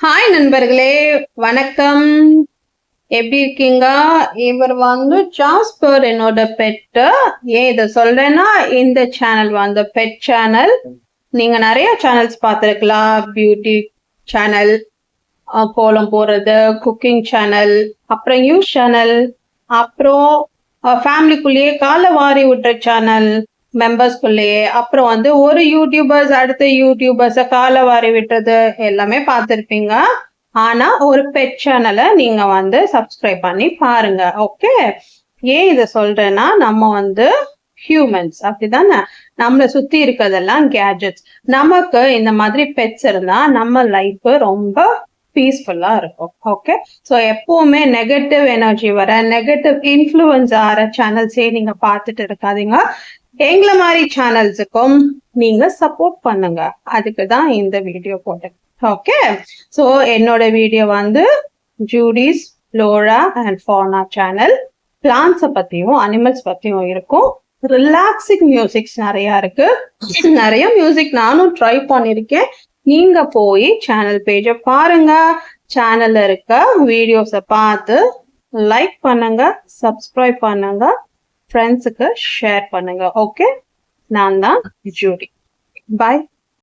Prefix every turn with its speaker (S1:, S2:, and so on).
S1: Hi நண்பர்களே. வணக்கம். எப்படி இருக்கீங்க? இவர் வந்து ஜாஸ்பர் என்னோட பெட்டு ஏன் இதை சொல்றேன்னா இந்த சேனல் வந்து பெட் சேனல் நீங்க நிறைய சேனல்ஸ் பார்த்துருக்கலாம். பியூட்டி சேனல் கோலம் போடுறது குக்கிங் சேனல் அப்புறம் நியூஸ் சேனல் அப்புறம் ஃபேமிலிக்குள்ளேயே காலை வாரி விட்டுற சேனல் மெம்பர்ஸ்குள்ளேயே அப்புறம் வந்து ஒரு யூடியூபர்ஸ் அடுத்த யூடியூபர்ஸை காலை வாரி விட்டுறது எல்லாமே பார்த்துருப்பீங்க. ஆனா ஒரு பெட் சேனலை நீங்க வந்து சப்ஸ்கிரைப் பண்ணி பாருங்க ஓகே ஏன் இதை சொல்றேன்னா நம்ம வந்து ஹியூமன்ஸ் அப்படிதானே? நம்மளை சுத்தி இருக்கிறதெல்லாம் கேஜெட்ஸ் நமக்கு இந்த மாதிரி பெட்ஸ் இருந்தா நம்ம லைஃப் ரொம்ப பீஸ்ஃபுல்லா இருக்கும் ஓகே ஸோ எப்போவுமே நெகட்டிவ் எனர்ஜி வர நெகட்டிவ் இன்ஃப்ளூயன்ஸ் ஆகிற சேனல்ஸே நீங்க பார்த்துட்டு இருக்காதீங்க. எங்களை மாதிரி சேனல்ஸுக்கும் நீங்க சப்போர்ட் பண்ணுங்க. அதுக்கு தான் இந்த வீடியோ போட்டேன். ஓகே ஸோ என்னோட வீடியோ வந்து ஜூடிஸ் லோரா அண்ட் ஃபானா சேனல் பிளான்ஸை பத்தியும் அனிமல்ஸ் பத்தியும் இருக்கும். ரிலாக்ஸிங் மியூசிக்ஸ் நிறைய இருக்கு. நிறைய மியூசிக் நானும் ட்ரை பண்ணியிருக்கேன் நீங்க போய் சேனல் பேஜை பாருங்க. சேனல்ல இருக்க வீடியோஸை பார்த்து லைக் பண்ணுங்க சப்ஸ்கிரைப் பண்ணுங்க. ஃப்ரெண்ட்ஸுக்கு ஷேர் பண்ணுங்க ஓகே நான் தான் ஜூடி பாய்